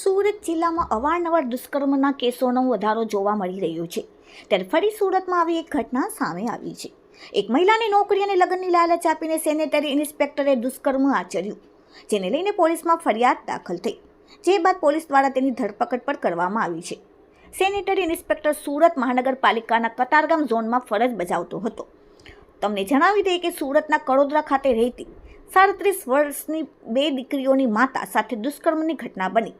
સુરત જિલ્લામાં અવારનવાર દુષ્કર્મના કેસોનો વધારો જોવા મળી રહ્યો છે. ત્યારે ફરી સુરતમાં આવી એક ઘટના સામે આવી છે. એક મહિલાને નોકરી અને લગ્નની લાલચ આપીને સેનેટરી ઇન્સ્પેક્ટરે દુષ્કર્મ આચર્યું, જેને લઈને પોલીસમાં ફરિયાદ દાખલ થઈ, જે બાદ પોલીસ દ્વારા તેની ધરપકડ પણ કરવામાં આવી છે. સેનેટરી ઇન્સ્પેક્ટર સુરત મહાનગરપાલિકાના કતારગામ ઝોનમાં ફરજ બજાવતો હતો. તમને જણાવી દઈએ કે સુરતના કડોદરા ખાતે રહેતી સાડત્રીસ વર્ષની બે દીકરીઓની માતા સાથે દુષ્કર્મની ઘટના બની.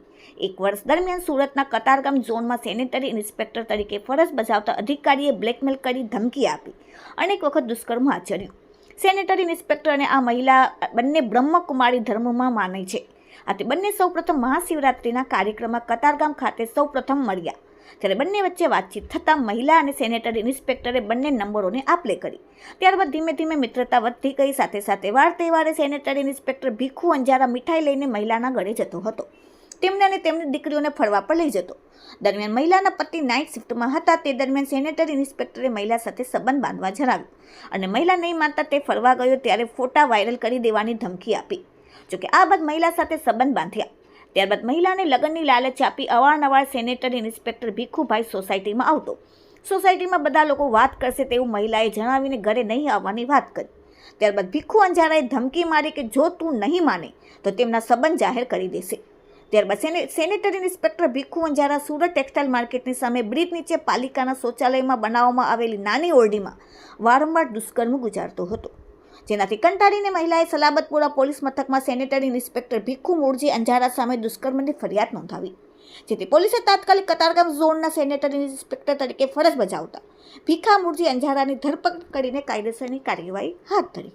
એક વર્ષ દરમિયાન સુરતના કતારગામ ઝોનમાં સેનેટરી ઇન્સ્પેક્ટર તરીકે ફરજ બજાવતા અધિકારીએ બ્લેકમેલ કરી ધમકી આપી. અનેક વખત દુષ્કર્મ આચર્યું. સેનેટરી ઇન્સ્પેક્ટર અને આ મહિલા બંને બ્રહ્મકુમારી ધર્મમાં માને છે. આથી બંને સૌપ્રથમ મહાશિવરાત્રિના કાર્યક્રમમાં કતારગામ ખાતે સૌપ્રથમ મળ્યા. ત્યારે બંને વચ્ચે વાતચીત થતાં મહિલા અને સેનેટરી ઇન્સ્પેક્ટરે બંને નંબરોને આપલે કરી. ત્યારબાદ ધીમે ધીમે મિત્રતા વધતી ગઈ, સાથે સાથે વાર તહેવારે સેનેટરી ઇન્સ્પેક્ટર ભીખુ અંજારા મીઠાઈ લઈને મહિલાના ઘરે જતો હતો. તેમને અને તેમની દીકરીઓને ફરવા પર લઈ જતો. દરમિયાન મહિલાના પતિ નાઇટ શિફ્ટમાં હતા, તે દરમિયાન સેનેટરી ઇન્સ્પેક્ટરે મહિલા સાથે સંબંધ બાંધવા જણાવ્યું અને મહિલા નહીં માનતા તે ફરવા ગયો ત્યારે ફોટા વાયરલ કરી દેવાની ધમકી આપી. જોકે આ બાદ મહિલા સાથે સંબંધ બાંધ્યા. ત્યારબાદ મહિલાને લગ્નની લાલચ આપી અવારનવાર સેનેટરી ઇન્સ્પેક્ટર ભીખુભાઈ સોસાયટીમાં આવતો. સોસાયટીમાં બધા લોકો વાત કરશે તેવું મહિલાએ જણાવીને ઘરે નહીં આવવાની વાત કરી. ત્યારબાદ ભીખુ અંજારાએ ધમકી મારી કે જો તું નહીં માને, તો તેમના સંબંધ જાહેર કરી દેશે. ત્યારબાદ સેને, sanitary inspector Bhikhu Anjara Surat textile માર્કેટની સામે બ્રિજ નીચે પાલિકાના શૌચાલયમાં બનાવવામાં આવેલી નાની ઓરડીમાં વારંવાર દુષ્કર્મ ગુજારતો હતો. જેનાથી કંટાળીને મહિલાએ સલાબતપુરા પોલીસ મથકમાં સેનેટરી ઇન્સ્પેક્ટર ભીખુ મૂળજી અંજારા સામે દુષ્કર્મની ફરિયાદ નોંધાવી. જેથી પોલીસે તાત્કાલિક કતારગામ ઝોનના સેનેટરી ઇન્સ્પેક્ટર તરીકે ફરજ બજાવતા ભીખા મૂળજી અંજારાની ધરપકડ કરીને કાયદેસરની કાર્યવાહી હાથ ધરી.